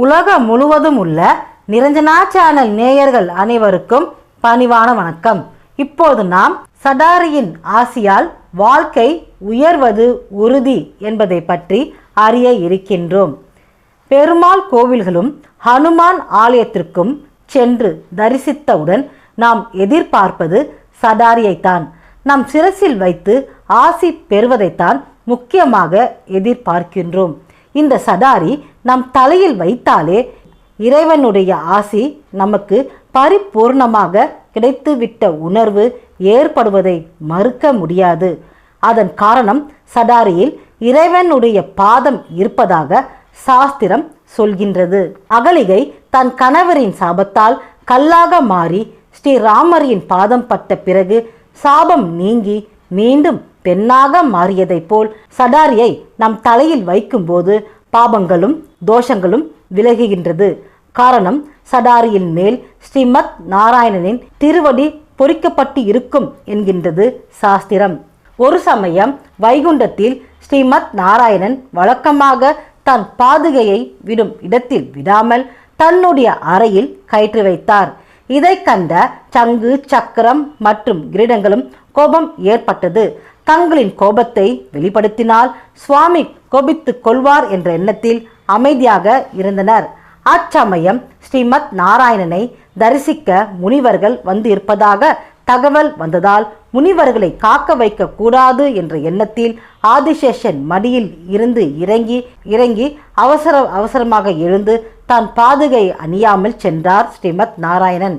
உலகம் முழுவதும் உள்ள நிரஞ்சனா சேனல் நேயர்கள் அனைவருக்கும் பணிவான வணக்கம். இப்போது நாம் சடாரியின் ஆசியால் வாழ்க்கை உயர்வது உறுதி என்பதை பற்றி அறிய இருக்கின்றோம். பெருமாள் கோவில்களும் ஹனுமான் ஆலயத்திற்கும் சென்று தரிசித்தவுடன் நாம் எதிர்பார்ப்பது சடாரியைத்தான். நம் சிரசில் வைத்து ஆசி பெறுவதைத்தான் முக்கியமாக எதிர்பார்க்கின்றோம். இந்த சதாரி நம் தலையில் வைத்தாலே இறைவனுடைய ஆசி நமக்கு பரிபூர்ணமாக கிடைத்துவிட்ட உணர்வு ஏற்படுவதை மறுக்க முடியாது. அதன் காரணம் சடாரியில் இறைவனுடைய பாதம் இருப்பதாக சாஸ்திரம் சொல்கின்றது. அகலிகை தன் கணவரின் சாபத்தால் கல்லாக மாறி ஸ்ரீராமரின் பாதம் பட்ட பிறகு சாபம் நீங்கி மீண்டும் பெண்ணாக மாறியதைப் போல் சடாரியை நம் தலையில் வைக்கும்போது பாபங்களும் தோஷங்களும் விலகுகின்றது. காரணம் சடாரியின் மேல் ஸ்ரீமத் நாராயணனின் திருவடி பொறிக்கப்பட்டு இருக்கும் என்கின்றது சாஸ்திரம். ஒரு சமயம் வைகுண்டத்தில் ஸ்ரீமத் நாராயணன் வழக்கமாக தன் பாதுகையை விடும் இடத்தில் விடாமல் தன்னுடைய அறையில் கயிற்று வைத்தார். இதை கண்ட சங்கு சக்கரம் மற்றும் கிரீடங்களும் கோபம் ஏற்பட்டது. தங்களின் கோபத்தை வெளிப்படுத்தினால் சுவாமி கோபித்துக் கொள்வார் என்ற எண்ணத்தில் அமைதியாக இருந்தனர். அச்சமயம் ஸ்ரீமத் நாராயணனை தரிசிக்க முனிவர்கள் வந்து இருப்பதாக தகவல் வந்ததால் முனிவர்களை காக்க வைக்க கூடாது என்ற எண்ணத்தில் ஆதிசேஷன் மடியில் இருந்து இறங்கி இறங்கி அவசர அவசரமாக எழுந்து தான் பாதுகை அணியாமல் சென்றார் ஸ்ரீமத் நாராயணன்.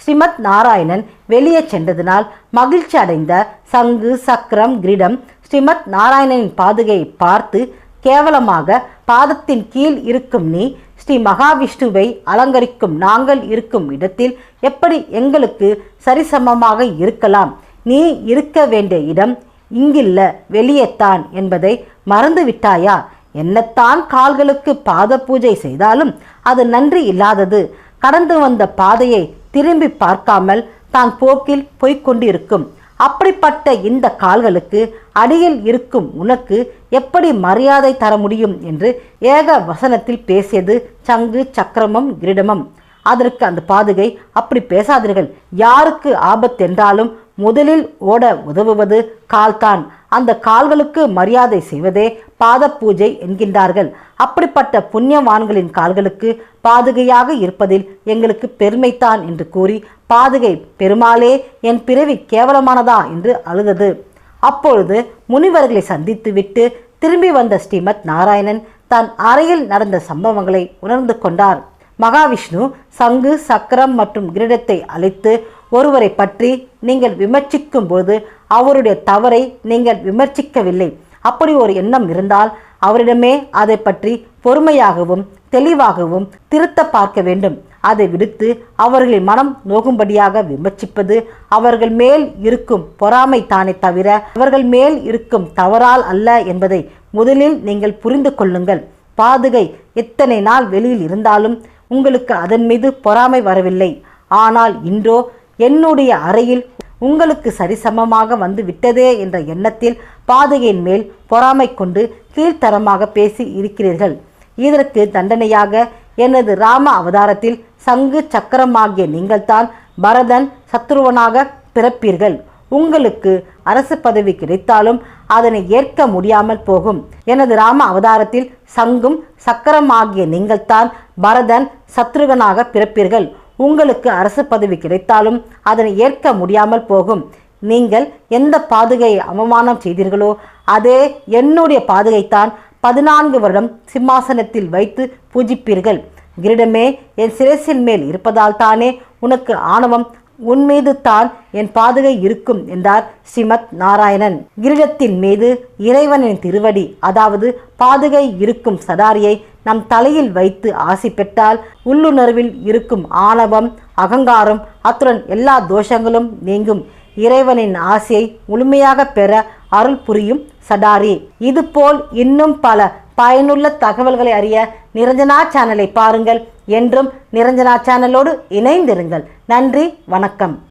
ஸ்ரீமத் நாராயணன் வெளியே சென்றதனால் மகிழ்ச்சி அடைந்த சங்கு சக்கரம் கிரீடம் ஸ்ரீமத் நாராயணனின் பாதுகையை பார்த்து கேவலமாக பாதத்தின் கீழ் இருக்கும் நீ ஸ்ரீ மகாவிஷ்ணுவை அலங்கரிக்கும் நாங்கள் இருக்கும் இடத்தில் எப்படி எங்களுக்கு சரிசமமாக இருக்கலாம்? நீ இருக்க வேண்டிய இடம் இங்கில்ல வெளியேத்தான் என்பதை மறந்து விட்டாயா? என்னத்தான் கால்களுக்கு பாத பூஜை செய்தாலும் அது நன்றி இல்லாதது. கடந்து வந்த பாதையை திரும்பி பார்க்காமல் தான் போக்கில் போய்க் கொண்டிருக்கும். அப்படிப்பட்ட இந்த கால்களுக்கு அடியில் இருக்கும் உனக்கு எப்படி மரியாதை தர முடியும் என்று ஏக வசனத்தில் பேசியது சங்கு சக்கரமும் கிரீடமும். அதற்கு அந்த பாதுகை அப்படி பேசாதீர்கள். யாருக்கு ஆபத்தென்றாலும் முதலில் ஓட உதவுவது கால்தான். அந்த கால்களுக்கு மரியாதை செய்வதே பாத பூஜை என்கின்றார்கள். அப்படிப்பட்ட புண்ணியவான்களின் கால்களுக்கு பாதுகையாக இருப்பதில் எங்களுக்கு பெருமைத்தான் என்று கூறி பாதுகை பெருமாளே என் பிறவி கேவலமானதா என்று அழுதது. அப்பொழுது முனிவர்களை சந்தித்துவிட்டு திரும்பி வந்த ஸ்ரீமத் நாராயணன் தன் அறையில் நடந்த சம்பவங்களை உணர்ந்து கொண்டார். மகாவிஷ்ணு சங்கு சக்கரம் மற்றும் கிரீடத்தை அழைத்து ஒருவரை பற்றி நீங்கள் விமர்சிக்கும் போது அவருடைய தவறை நீங்கள் விமர்சிக்கவில்லை. அப்படி ஒரு எண்ணம் இருந்தால் அவரிடமே அதை பற்றி பொறுமையாகவும் தெளிவாகவும் திருத்த பார்க்க வேண்டும். அதை விடுத்து அவர்களின் மனம் நோகும்படியாக விமர்சிப்பது அவர்கள் மேல் இருக்கும் பொறாமை தானே தவிர அவர்கள் மேல் இருக்கும் தவறால் அல்ல என்பதை முதலில் நீங்கள் புரிந்து கொள்ளுங்கள். பாதுகை எத்தனை நாள் வெளியில் இருந்தாலும் உங்களுக்கு அதன் மீது பொறாமை வரவில்லை. ஆனால் இன்றோ என்னுடைய அறையில் உங்களுக்கு சரிசமமாக வந்து விட்டதே என்ற எண்ணத்தில் பாதுகையின் மேல் பொறாமை கொண்டு கீழ்த்தரமாக பேசி இருக்கிறீர்கள். இதற்கு தண்டனையாக எனது ராம அவதாரத்தில் சங்கு சக்கரமாகிய நீங்கள்தான் பரதன் சத்ருவனாக பிறப்பீர்கள். உங்களுக்கு அரசு பதவி கிடைத்தாலும் அதனை ஏற்க முடியாமல் போகும். எனது ராம அவதாரத்தில் சங்கும் சக்கரமாகிய நீங்கள்தான் பரதன் சத்ருகனாக பிறப்பீர்கள். உங்களுக்கு அரசு பதவி கிடைத்தாலும் அதனை ஏற்க முடியாமல் போகும். நீங்கள் எந்த பாதுகையை அவமானம் செய்தீர்களோ அதே என்னுடைய பாதுகைத்தான் பதினான்கு வருடம் சிம்மாசனத்தில் வைத்து பூஜிப்பீர்கள். கிரீடமே என் சிரசின் மேல் இருப்பதால் தானே உனக்கு ஆணவம்? உன் மீது தான் என் பாதுகை இருக்கும் என்றார் ஸ்ரீமத் நாராயணன். கிரீடத்தின் மீது இறைவனின் திருவடி அதாவது பாதுகை இருக்கும் சடாரியை நம் தலையில் வைத்து ஆசி பெற்றால் உள்ளுணர்வில் இருக்கும் ஆணவம் அகங்காரம் அத்துடன் எல்லா தோஷங்களும் நீங்கும். இறைவனின் ஆசையை முழுமையாக பெற அருள் புரியும் சடாரி இதுபோல் இன்னும் பல பயனுள்ள தகவல்களை அறிய நிரஞ்சனா சேனலை பாருங்கள். என்றும் நிரஞ்சனா சேனலோடு இணைந்திருங்கள். நன்றி வணக்கம்.